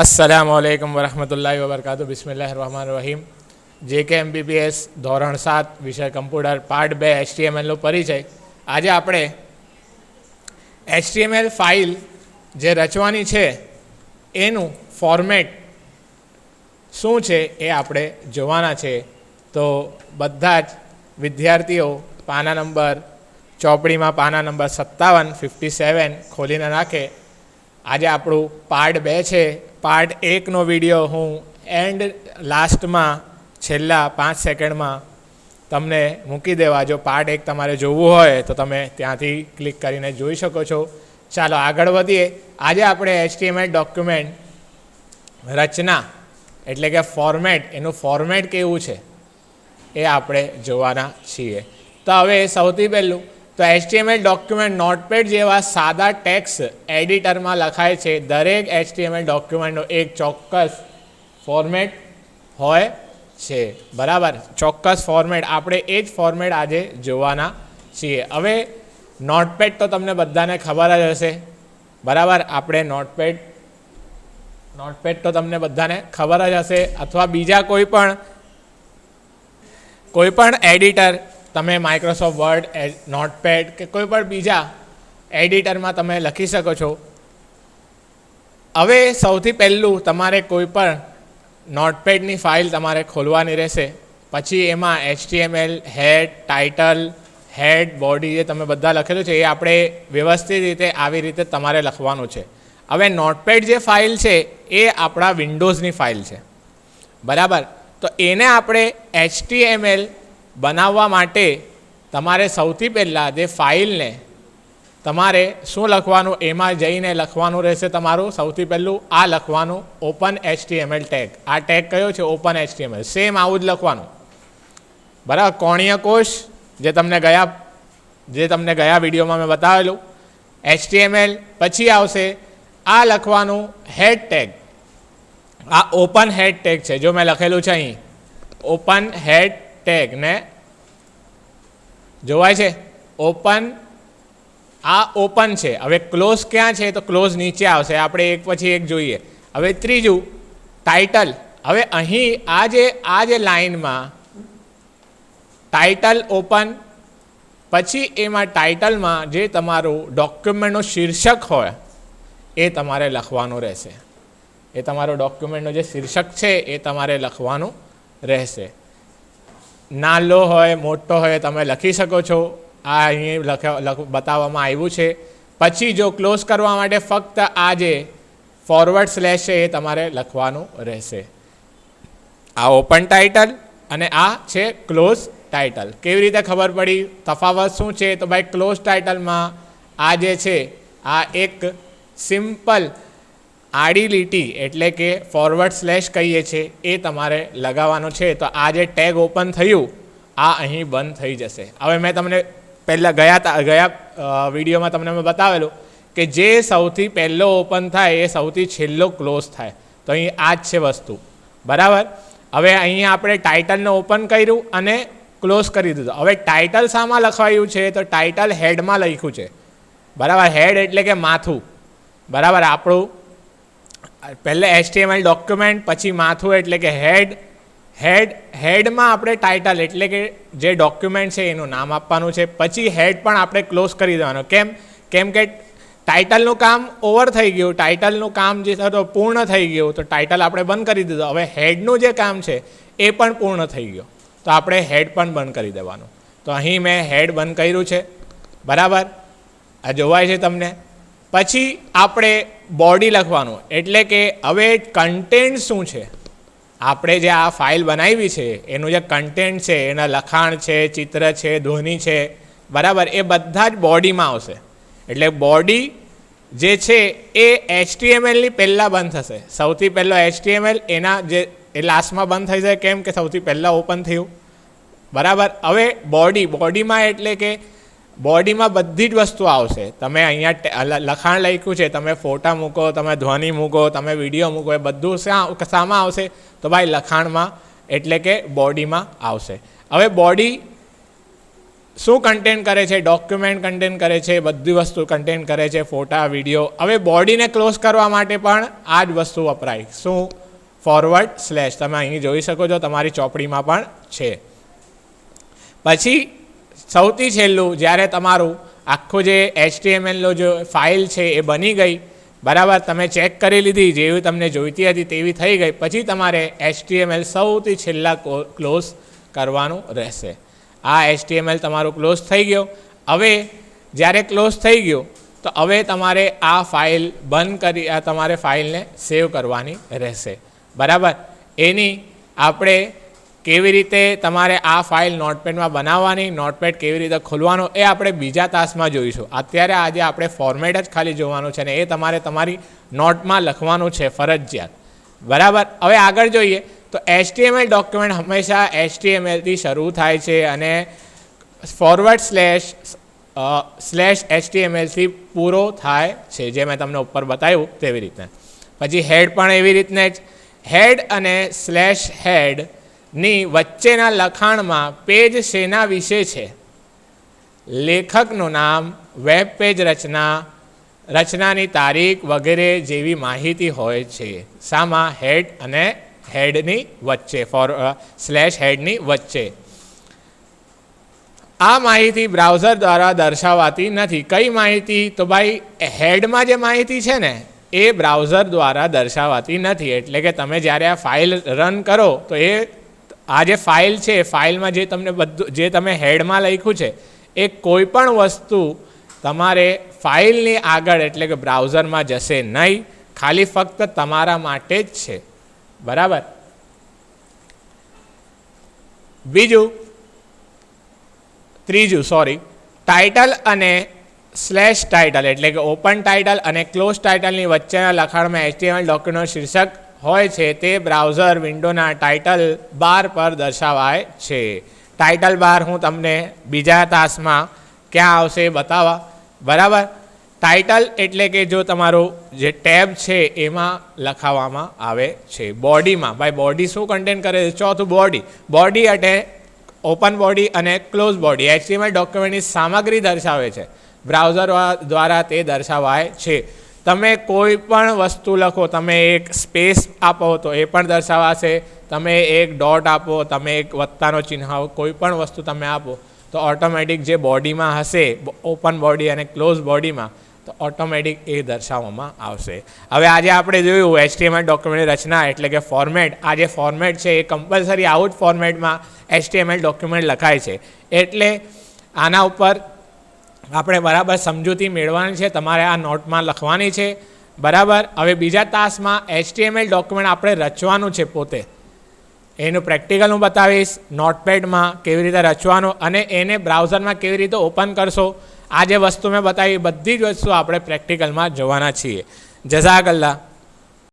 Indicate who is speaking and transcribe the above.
Speaker 1: અસલામ વાલેકમ વરહમતુલ્લાhi વબરકાતુ બિસ્મિલ્લાહ રહમાન રહીમ જે કે એમબીબીએસ ધોરણ સાત, વિષય કમ્પ્યુટર, પાર્ટ બે એચટીએમએલનો પરિચય. આજે આપણે એચટીએમએલ ફાઇલ જે રચવાની છે, એનું ફોર્મેટ શું છે એ આપણે જોવાના છે. તો બધા જ વિદ્યાર્થીઓ પાના નંબર, ચોપડીમાં પાના નંબર સત્તાવન ફિફ્ટી સેવન ખોલીને રાખે. આજે આપણું પાર્ટ બે છે પાર્ટ એકનો વીડિયો હું એન્ડ લાસ્ટમાં છેલ્લા પાંચ સેકન્ડમાં તમને મૂકી દેવા. જો પાર્ટ એક તમારે જોવું હોય તો તમે ત્યાંથી ક્લિક કરીને જોઈ શકો છો. ચાલો આગળ વધીએ. આજે આપણે એચટીએમએલ ડોક્યુમેન્ટ રચના એટલે કે ફોર્મેટ એનું ફોર્મેટ કેવું છે એ આપણે જોવાના છીએ. તો હવે સૌથી પહેલું તો એચટીએમએલ ડોક્યુમેન્ટ નોટપેડ જેવા સાદા ટેક્સ એડિટરમાં લખાય છે. દરેક એચટીએમએલ ડોક્યુમેન્ટનો એક ચોક્કસ ફોર્મેટ હોય છે. બરાબર? ચોક્કસ ફોર્મેટ આપણે એ જ ફોર્મેટ આજે જોવાના છીએ. હવે નોટપેડ તો તમને બધાને ખબર જ હશે. બરાબર? આપણે નોટપેડ નોટપેડ તો તમને બધાને ખબર જ હશે. અથવા બીજા કોઈ પણ કોઈ પણ એડિટર તમે માઇક્રોસોફ્ટ વર્ડ નોટપેડ કે કોઈ પણ બીજા એડિટરમાં તમે લખી શકો છો. હવે સૌથી પહેલું તમારે કોઈ પણ નોટપેડની ફાઇલ તમારે ખોલવાની રહેશે. પછી એમાં HTML head title head body જે તમે બધા લખેલું છે એ આપણે વ્યવસ્થિત રીતે આવી રીતે તમારે લખવાનું છે. હવે નોટપેડ જે ફાઇલ છે એ આપણા વિન્ડોઝની ફાઇલ છે. બરાબર? તો એને આપણે એચટીએમએલ બનાવવા માટે તમારે સૌથી પહેલાં જે ફાઇલને તમારે શું લખવાનું, એમાં જઈને લખવાનું રહેશે તમારું. સૌથી પહેલું આ લખવાનું ઓપન એચટીએમએલ ટેગ આ ટેગ કયો છે? ઓપન એચટીએમએલ સેમ આવું જ લખવાનું. બરાબર? કોણીય કોષ, જે તમને ગયા, જે તમને ગયા વિડીયોમાં મેં બતાવેલું. એચટીએમએલ પછી આવશે આ લખવાનું હેડ ટેગ આ ઓપન હેડ ટેગ છે. જો મેં લખેલું છે અહીં. ઓપન હેડ ટેગ ને જોવાય છે? ઓપન આ ઓપન છે. હવે ક્લોઝ ક્યાં છે? તો ક્લોઝ નીચે આવશે. આપણે એક પછી એક જોઈએ. હવે ત્રીજું ટાઇટલ હવે અહીં આ જે આ જે લાઇનમાં ટાઇટલ ઓપન પછી એમાં ટાઇટલમાં જે તમારું ડોક્યુમેન્ટનું શીર્ષક હોય, એ તમારે લખવાનું રહેશે. એ તમારો ડોક્યુમેન્ટનો જે શીર્ષક છે, એ તમારે લખવાનું રહેશે. નાનો હોય, મોટો હોય, તમે લખી શકો છો. આ અહીં બતાવવામાં આવ્યું છે. પછી જો ક્લોઝ કરવા માટે ફક્ત આ જે ફોરવર્ડ સ્લેશ છે એ તમારે લખવાનું રહેશે. આ ઓપન ટાઇટલ અને આ છે ક્લોઝ ટાઇટલ કેવી રીતે ખબર પડી? તફાવત શું છે? તો ભાઈ ક્લોઝ ટાઇટલમાં આ જે છે, આ એક સિમ્પલ આડી લીટી એટલે કે ફોરવર્ડ સ્લેશ કહીએ છીએ, એ તમારે લગાવવાનો છે. તો આ જે ટેગ ઓપન થયું, આ અહીં બંધ થઈ જશે. હવે મેં તમને પહેલાં ગયા ગયા વિડીયોમાં તમને મેં બતાવેલું કે જે સૌથી પહેલો ઓપન થાય, એ સૌથી છેલ્લો ક્લોઝ થાય. તો અહીં આ જ છે વસ્તુ. બરાબર? હવે અહીં આપણે ટાઇટલને ઓપન કર્યું અને ક્લોઝ કરી દીધું. હવે ટાઇટલ શામાં લખવાયું છે, તો ટાઇટલ હેડમાં લખ્યું છે. બરાબર? હેડ એટલે કે માથું. બરાબર? આપણું પહેલે એચટીએમએલ ડોક્યુમેન્ટ પછી માથું એટલે કે હેડ હેડ હેડમાં આપણે ટાઇટલ એટલે કે જે ડોક્યુમેન્ટ છે એનું નામ આપવાનું છે. પછી હેડ પણ આપણે ક્લોઝ કરી દેવાનું. કેમ? કેમ કે ટાઇટલનું કામ ઓવર થઈ ગયું. ટાઇટલનું કામ જે થતો પૂર્ણ થઈ ગયું. તો ટાઇટલ આપણે બંધ કરી દીધું. હવે હેડનું જે કામ છે એ પણ પૂર્ણ થઈ ગયું. તો આપણે હેડ પણ બંધ કરી દેવાનું. તો અહીં મેં હેડ બંધ કર્યું છે. બરાબર? આ જોવાય છે તમને? પછી આપણે બોડી લખવાનું. એટલે કે હવે કન્ટેન્ટ શું છે? આપણે જે આ ફાઇલ બનાવી છે, એનું જે કન્ટેન્ટ છે, એના લખાણ છે, ચિત્ર છે, ધ્વનિ છે, બરાબર, એ બધા જ બોડીમાં આવશે. એટલે બોડી જે છે, એ એચટીએમએલની પહેલાં બંધ થશે. સૌથી પહેલો એચટીએમએલ એના જે, એ લાસ્ટમાં બંધ થઈ જાય, કેમ કે સૌથી પહેલાં ઓપન થયું. બરાબર, હવે બોડી બોડીમાં એટલે કે બોડીમાં બધી જ વસ્તુ આવશે. તમે અહીંયા લખાણ લખ્યું છે, તમે ફોટા મૂકો, તમે ધ્વનિ મૂકો, તમે વીડિયો મૂકો, એ બધું શા, શામાં આવશે. તો ભાઈ લખાણમાં એટલે કે બોડીમાં આવશે. હવે બોડી શું કન્ટેન્ટ કરે છે? ડોક્યુમેન્ટ કન્ટેન્ટ કરે છે, બધી વસ્તુ કન્ટેન્ટ કરે છે, ફોટા, વીડિયો. હવે બોડીને ક્લોઝ કરવા માટે પણ આ જ વસ્તુ વપરાય. શું? ફોરવર્ડ સ્લેશ તમે અહીં જોઈ શકો છો, તમારી ચોપડીમાં પણ છે. પછી સૌથી છેલ્લું, જ્યારે તમારું આખું જે એચટીએમએલનો જે ફાઇલ છે એ બની ગઈ, બરાબર, તમે ચેક કરી લીધી, જેવી તમને જોઈતી હતી તેવી થઈ ગઈ, પછી તમારે એચટીએમએલ સૌથી છેલ્લા ક્લોઝ કરવાનું રહેશે. આ એચટીએમએલ તમારું ક્લોઝ થઈ ગયો. હવે, જ્યારે ક્લોઝ થઈ ગયો, તો હવે તમારે આ ફાઇલ બંધ કરી તમારે ફાઇલને સેવ કરવાની રહેશે. બરાબર? એની આપણે કેવી રીતે તમારે આ ફાઇલ નોટપેડમાં બનાવવાની, નોટપેડ કેવી રીતે ખોલવાનો, એ આપણે બીજા તાસમાં જોઈશું. અત્યારે આજે આપણે ફોર્મેટ જ ખાલી જોવાનું છે ને એ તમારે તમારી નોટમાં લખવાનું છે ફરજિયાત. બરાબર? હવે આગળ જોઈએ. તો એચટીએમએલ ડોક્યુમેન્ટ હંમેશા એચટીએમએલથી શરૂ થાય છે અને ફોરવર્ડ સ્લેશ સ્લેશ એચટીએમએલથી પૂરો થાય છે, જે મેં તમને ઉપર બતાવ્યું તેવી રીતે. પછી હેડ પણ એવી રીતને જ. હેડ અને સ્લેશ હેડની વચ્ચેના લખાણમાં પેજ શેના વિશે છે? લેખકનું નામ, વેબ પેજ રચના, રચનાની તારીખ વગેરે જેવી માહિતી હોય છે. સામા હેડ અને હેડની વચ્ચે, ફોર સ્લેશ હેડની વચ્ચે. આ માહિતી બ્રાઉઝર દ્વારા દર્શાવાતી નથી. કઈ માહિતી? તો ભાઈ, હેડમાં જે માહિતી છે ને, એ બ્રાઉઝર દ્વારા દર્શાવાતી નથી. એટલે કે તમે જ્યારે આ ફાઇલ રન કરો, તો એ આ જે ફાઇલ છે ફાઇલમાં જે તમને બધું, જે તમે હેડમાં લખ્યું છે, એ કોઈ પણ વસ્તુ તમારે ફાઇલની આગળ એટલે કે બ્રાઉઝરમાં જશે નહીં, ખાલી ફક્ત તમારા માટે જ છે. બરાબર? બીજું, ત્રીજું સોરી ટાઇટલ અને સ્લેશ ટાઇટલ એટલે કે ઓપન ટાઇટલ અને ક્લોઝ ટાઇટલની વચ્ચેના લખાણમાં એચટીએમએલ ડોક્યુમેન્ટ શીર્ષક હોય છે તે બ્રાઉઝર વિન્ડોના ટાઇટલ બાર પર દર્શાવાય છે. ટાઇટલ બાર હું તમને બીજા તાસમાં ક્યાં આવશે બતાવવા. બરાબર? ટાઇટલ એટલે કે જો તમારું જે ટેબ છે એમાં લખાવવામાં આવે છે. બોડીમાં, ભાઈ બોડી શું કન્ટેન્ટ કરે છે? ચોથું બોડી. બોડી એટલે ઓપન બોડી અને ક્લોઝ બોડી એચટીએમએલ ડોક્યુમેન્ટની સામગ્રી દર્શાવે છે. બ્રાઉઝર દ્વારા તે દર્શાવાય છે. તમે કોઈ પણ વસ્તુ લખો, તમે એક સ્પેસ આપો તો એ પણ દર્શાવાશે. તમે એક ડોટ આપો, તમે એક વત્તાનો ચિહ્ન કોઈ પણ વસ્તુ તમે આપો, તો ઓટોમેટિક જે બોડીમાં હશે ઓપન બોડી અને ક્લોઝ બોડીમાં તો ઓટોમેટિક એ દર્શાવવામાં આવશે. હવે આજે આપણે જોયું એચટીએમએલ ડોક્યુમેન્ટની રચના એટલે કે ફોર્મેટ આ જે ફોર્મેટ છે એ કમ્પલસરી આઉટ ફોર્મેટમાં એચટીએમએલ ડોક્યુમેન્ટ લખાય છે. એટલે આના ઉપર આપણે બરાબર સમજૂતી મેળવવાની છે, તમારે આ નોટમાં લખવાની છે. બરાબર? હવે બીજા તાસમાં એચટીએમએલ ડોક્યુમેન્ટ આપણે રચવાનું છે પોતે. એનું પ્રેક્ટિકલ હું બતાવીશ નોટપેડમાં કેવી રીતે રચવાનું અને એને બ્રાઉઝરમાં કેવી રીતે ઓપન કરશો. આ જે વસ્તુ મેં બતાવી, બધી જ વસ્તુ આપણે પ્રેક્ટિકલમાં જોવાના છીએ. જઝાકલ્લા